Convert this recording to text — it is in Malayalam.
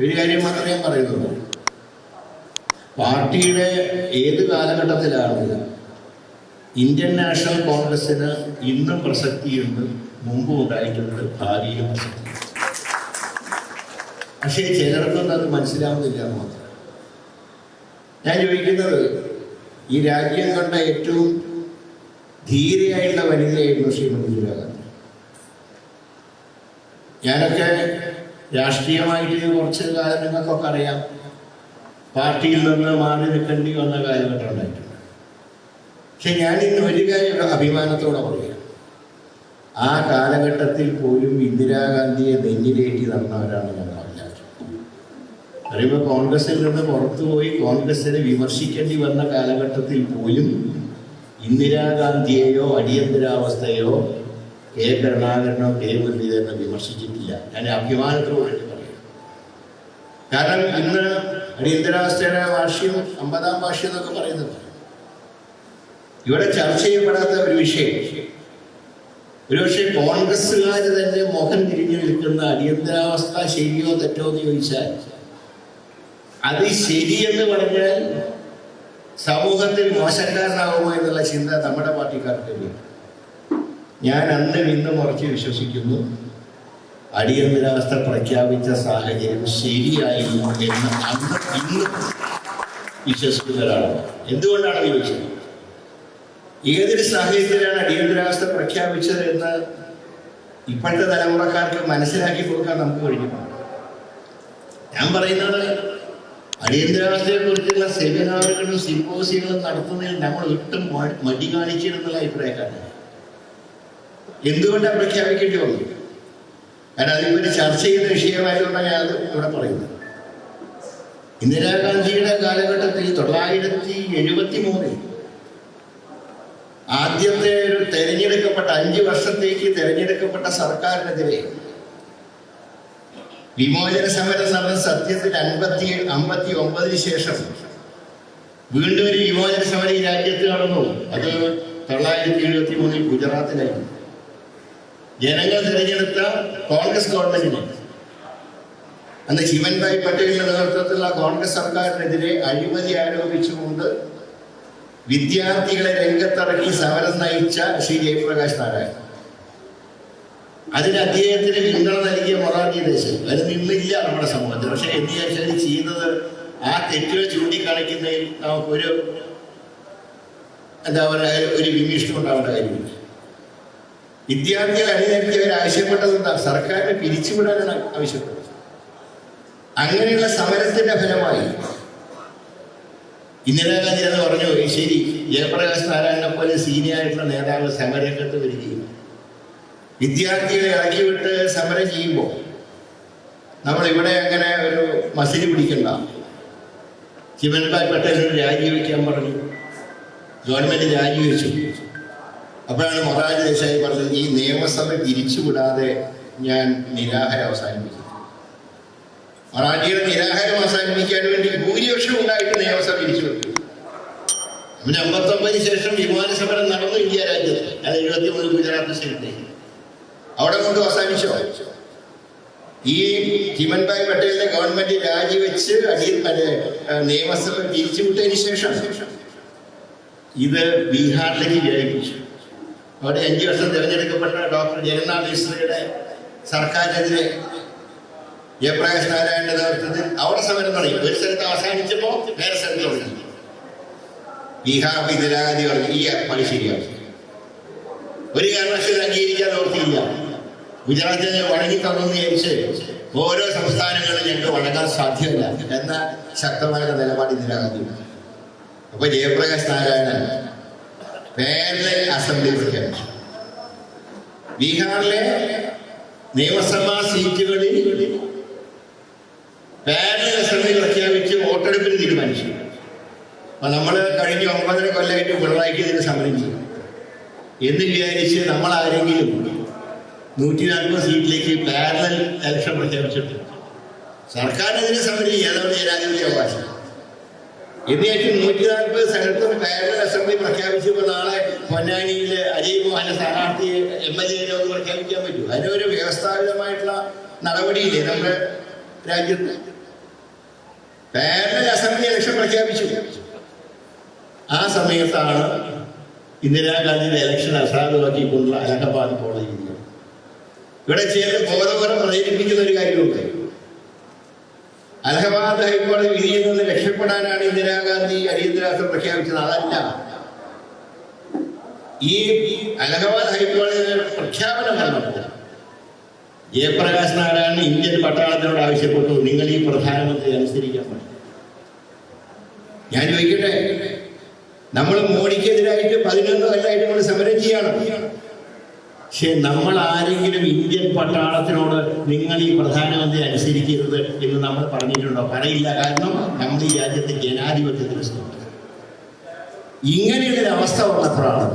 ഒരു കാര്യം മാത്രമേ ഞാൻ പറയുന്നുള്ളൂ. പാർട്ടിയുടെ ഏത് കാലഘട്ടത്തിലാണ് ഇന്ത്യൻ നാഷണൽ കോൺഗ്രസിന് ഇന്നും പ്രസക്തിയുണ്ട് മുമ്പും ഉണ്ടായിട്ടുണ്ട് ഭാവിയിലും പ്രസക്തി പക്ഷേ ചിലർക്കൊന്നും അത് മനസ്സിലാവുന്നില്ല എന്ന് മാത്രം. ഞാൻ ചോദിക്കുന്നത് ഈ രാജ്യം കണ്ട ഏറ്റവും ധീരയായിട്ടുള്ള വനിതയായിരുന്നു ശ്രീമതി ഇന്ദിരാഗാന്ധി. ഞാനൊക്കെ രാഷ്ട്രീയമായിട്ട് കുറച്ച് കാലം നിങ്ങൾക്കൊക്കെ അറിയാം. പാർട്ടിയിൽ നിന്ന് മാറി നിൽക്കേണ്ടി വന്ന കാലഘട്ടം ഉണ്ടായിട്ടുണ്ട് പക്ഷെ ഞാൻ ഇന്ന് ഒരു കാര്യം അഭിമാനത്തോടെ പറയാം. ആ കാലഘട്ടത്തിൽ പോലും ഇന്ദിരാഗാന്ധിയെ നെഞ്ഞിലേറ്റി നടന്നവരാണ് ഞങ്ങൾ എല്ലാവരും പറയുമ്പോൾ കോൺഗ്രസിൽ നിന്ന് പുറത്തുപോയി കോൺഗ്രസിനെ വിമർശിക്കേണ്ടി വന്ന കാലഘട്ടത്തിൽ പോലും ഇന്ദിരാഗാന്ധിയെയോ അടിയന്തരാവസ്ഥയോ കെ കരുണാകരനോ കെ മുരളീധരനോ വിമർശിച്ചിട്ടില്ല. ഞാൻ അഭിമാനത്തോടെ പറയാം. കാരണം ഇന്ന് അടിയന്തരാവസ്ഥയുടെ ഭാഷയും അമ്പതാം വാർഷികം എന്നൊക്കെ പറയുന്നത് ഇവിടെ ചർച്ച ചെയ്യപ്പെടാത്ത ഒരു വിഷയം. ഒരുപക്ഷെ കോൺഗ്രസ്സുകാർ തന്നെ മുഖം തിരിഞ്ഞു നിൽക്കുന്ന അടിയന്തരാവസ്ഥ ശരിയോ തെറ്റോ എന്ന് ചോദിച്ചാൽ അത് ശരിയെന്ന് പറഞ്ഞാൽ സമൂഹത്തിൽ മോശക്കാരനാകുമോ എന്നുള്ള ചിന്ത നമ്മുടെ പാർട്ടിക്കാർക്കില്ല ഞാൻ അന്നും ഇന്നും ഉറച്ചു വിശ്വസിക്കുന്നു. അടിയന്തരാവസ്ഥ പ്രഖ്യാപിച്ച സാഹചര്യം ശരിയായിരുന്നു എന്ന് അന്ന് ഇന്ന് വിശ്വസിക്കുന്ന ഒരാളാണ് എന്തുകൊണ്ടാണ് ചോദിച്ചത് ഏതൊരു സാഹചര്യത്തിലാണ് അടിയന്തരാവസ്ഥ പ്രഖ്യാപിച്ചത് എന്ന് ഇപ്പോഴത്തെ തലമുറക്കാർക്ക് മനസ്സിലാക്കി കൊടുക്കാൻ നമുക്ക് കഴിഞ്ഞിട്ടുണ്ട്. ഞാൻ പറയുന്നത് അടിയന്തരാവസ്ഥയെ കുറിച്ചുള്ള സെമിനാറുകളും സിമ്പോസിയങ്ങളും നടത്തുന്നതിൽ നമ്മൾ ഒട്ടും മടി കാണിച്ചിരുന്നുള്ള അഭിപ്രായക്കാരാണ് എന്തുകൊണ്ടാണ് പ്രഖ്യാപിക്കേണ്ടി വന്നത്? കാരണം ഒരു ചർച്ച ചെയ്യുന്ന വിഷയമായതുകൊണ്ടാണ് ഞാൻ അത് ഇവിടെ പറയുന്നത്. ഇന്ദിരാഗാന്ധിയുടെ കാലഘട്ടത്തിൽ തൊള്ളായിരത്തി എഴുപത്തി മൂന്നിൽ ആദ്യത്തെ ഒരു തെരഞ്ഞെടുക്കപ്പെട്ട അഞ്ച് വർഷത്തേക്ക് തെരഞ്ഞെടുക്കപ്പെട്ട സർക്കാരിനെതിരെ വിമോചന സമരം നടന്ന സത്യത്തിൽ അൻപത്തി അമ്പത്തി ഒമ്പതിന് ശേഷം വീണ്ടും ഒരു വിമോചന സമരം ഈ രാജ്യത്ത് നടന്നു. അത് തൊള്ളായിരത്തി എഴുപത്തി മൂന്നിൽ ഗുജറാത്തിലായിരുന്നു. ജനങ്ങൾ തിരഞ്ഞെടുത്ത കോൺഗ്രസ് ഗവൺമെന്റിനെ. അന്ന് ശിവൻഭായ് പട്ടേലിന്റെ നേതൃത്വത്തിലുള്ള കോൺഗ്രസ് സർക്കാരിനെതിരെ അഴിമതി ആരോപിച്ചുകൊണ്ട് വിദ്യാർത്ഥികളെ രംഗത്തിറക്കി സമരം നയിച്ച ശ്രീ ജയപ്രകാശ് നാരായൺ അതിന് അദ്ദേഹത്തിന് പിന്തുണ നൽകിയ മൊറാർജി ദേശം. അത് നിന്നില്ല നമ്മുടെ സമൂഹത്തിൽ. പക്ഷെ എന്ത് ചോദിച്ചാൽ ചെയ്യുന്നത്? ആ തെറ്റുകൾ ചൂണ്ടിക്കാണിക്കുന്നതിൽ നമുക്കൊരു എന്താ പറയുക ഒരു വിമീഷണം ഉണ്ടാവേണ്ട കാര്യമില്ല. വിദ്യാർത്ഥികൾ അണിനിരത്തിയവർ ആവശ്യപ്പെട്ടത് എന്താ? സർക്കാരിനെ പിരിച്ചുവിടാനാണ് ആവശ്യപ്പെട്ടത്. അങ്ങനെയുള്ള സമരത്തിന്റെ ഫലമായി ഇന്ദിരാഗാന്ധി എന്ന് പറഞ്ഞു ശരി ജയപ്രകാശ് നാരായണനെ പോലെ സീനിയർ ആയിട്ടുള്ള നേതാക്കൾ സമരരംഗത്ത് വരികയും വിദ്യാർത്ഥികളെ ഇറക്കി വിട്ട് സമരം ചെയ്യുമ്പോൾ നമ്മൾ ഇവിടെ അങ്ങനെ ഒരു മസിലി പിടിക്കണ്ട. ശിവൻഭായ് പട്ടേലിനോട് രാജിവെക്കാൻ പറഞ്ഞു. ഗവൺമെന്റ് രാജിവെച്ചു. അപ്പോഴാണ് മൊറാജ് ദേശായി പറഞ്ഞത് ഈ നിയമസഭ തിരിച്ചുവിടാതെ ഞാൻ നിരാഹാരം അവസാനിപ്പിക്കും. മറാഠിയുടെ നിരാഹാരം അവസാനിപ്പിക്കാൻ വേണ്ടി ഭൂരിപക്ഷം ഉണ്ടായിട്ട് നിയമസഭ തിരിച്ചുവിട്ടു പിന്നെ അമ്പത്തൊമ്പതിന് ശേഷം വിമാന സമരം നടന്നു ഇന്ത്യ രാജ്യത്ത്. അത് എഴുപത്തി മൂന്ന് ഗുജറാത്ത് സ്റ്റേറ്റ് അവിടെ കൊണ്ട് അവസാനിച്ചോ? ഈ ചിമൻഭായ് പട്ടേലിന്റെ ഗവൺമെന്റ് രാജിവെച്ച് അടിയിൽ നിയമസഭ തിരിച്ചുവിട്ടതിന് ശേഷം ഇത് ബീഹാറിലേക്ക് വ്യാപിപ്പിച്ചു അവിടെ അഞ്ചു വർഷം തിരഞ്ഞെടുക്കപ്പെട്ട ഡോക്ടർ ജഗന്നാഥ് മിശ്രയുടെ സർക്കാരിനെതിരെ ജയപ്രകാശ് നാരായണന്റെ നേതൃത്വത്തിൽ അവിടെ സമരം തുടങ്ങി. ഒരു സ്ഥലത്ത് അവസാനിച്ചപ്പോ വേറെ സ്ഥലത്ത് തുടങ്ങി ബീഹാർ ഇന്ദിരാഗാന്ധി പറഞ്ഞു ഈ പണി ശരിയാണ് ഒരു കാരണവശാലും അംഗീകരിക്കാൻ ഓർത്തിയില്ല ഗുജറാത്തിന് വഴങ്ങി തന്നെന്ന് വിചാരിച്ച് ഓരോ സംസ്ഥാനങ്ങളും ഞങ്ങൾക്ക് വഴങ്ങാൻ സാധ്യമല്ല എന്ന ശക്തമായ നിലപാട് ഇന്ദിരാഗാന്ധി അപ്പൊ ജയപ്രകാശ് നാരായണൻ പേരിലെ അസംബ്ലി പ്രഖ്യാപിച്ചു ബീഹാറിലെ നിയമസഭാ സീറ്റുകളിൽ പാരലൽ അസംബ്ലി പ്രഖ്യാപിച്ച് വോട്ടെടുപ്പിന് തീരുമാനിച്ചു. അപ്പൊ നമ്മൾ കഴിഞ്ഞ ഒമ്പതര കൊല്ലമായിട്ട് പിണറായിക്ക് ഇതിന് ചെയ്യും എന്ന് വിചാരിച്ച് നമ്മൾ ആരെങ്കിലും നൂറ്റി നാൽപ്പത് സീറ്റിലേക്ക് പാരലൽ ഇലക്ഷൻ പ്രഖ്യാപിച്ചിട്ടുണ്ട്. സർക്കാരിനെതിരെ സമരം ചെയ്യാതാണ് ജനാധിപത്യ അവകാശം. വെച്ചാൽ നൂറ്റി നാൽപ്പത് സ്ഥലത്തും പാരലൽ അസംബ്ലി പ്രഖ്യാപിച്ചപ്പോൾ നാളെ പൊന്നാനിയിൽ അജയ് മോഹനെ സ്ഥാനാർത്ഥി എം എൽ എ പ്രഖ്യാപിക്കാൻ പറ്റൂ. അതിനൊരു വ്യവസ്ഥാപിതമായിട്ടുള്ള നടപടിയില്ലേ നമ്മുടെ രാജ്യത്ത്? പാരലൽ അസംബ്ലി ഇലക്ഷൻ പ്രഖ്യാപിച്ചു. ആ സമയത്താണ് ഇന്ദിരാഗാന്ധിയുടെ ഇലക്ഷൻ അസാധുവാക്കിക്കൊണ്ടുള്ള അലഹബാദ് കോളേജിൽ ഇവിടെ ചേർന്ന് ബോധപരം പ്രചരിപ്പിക്കുന്ന ഒരു കാര്യമുണ്ട്. അലഹബാദ് ഹൈക്കോടതി വിധിയിൽ നിന്ന് രക്ഷപ്പെടാനാണ് ഇന്ദിരാഗാന്ധി അടിയന്തരാവസ്ഥ പ്രഖ്യാപിച്ചത്. അതല്ല. ഈ അലഹബാദ് ഹൈക്കോടതിയുടെ പ്രഖ്യാപനം വന്നപ്പോൾ ജയപ്രകാശ് നാരായണൻ ഇന്ത്യൻ പട്ടാളത്തിനോട് ആവശ്യപ്പെട്ടു. നിങ്ങൾ ഈ പ്രധാനമന്ത്രി അനുസരിക്കാൻ പറ്റും ഞാൻ ചോദിക്കട്ടെ? നമ്മൾ മോഡിക്കെതിരായിട്ട് പതിനൊന്ന് കൊല്ലമായിട്ട് നമ്മൾ സമരം ചെയ്യണം. പക്ഷെ നമ്മൾ ആരെങ്കിലും ഇന്ത്യൻ പട്ടാളത്തിനോട് നിങ്ങൾ ഈ പ്രധാനമന്ത്രി അനുസരിക്കരുത് എന്ന് നമ്മൾ പറഞ്ഞിട്ടുണ്ടോ? പറയില്ല. കാരണം നമ്മൾ ഈ രാജ്യത്തെ ജനാധിപത്യത്തിന് ഇങ്ങനെയുള്ളൊരു അവസ്ഥ ഉള്ളപ്പോഴാണ്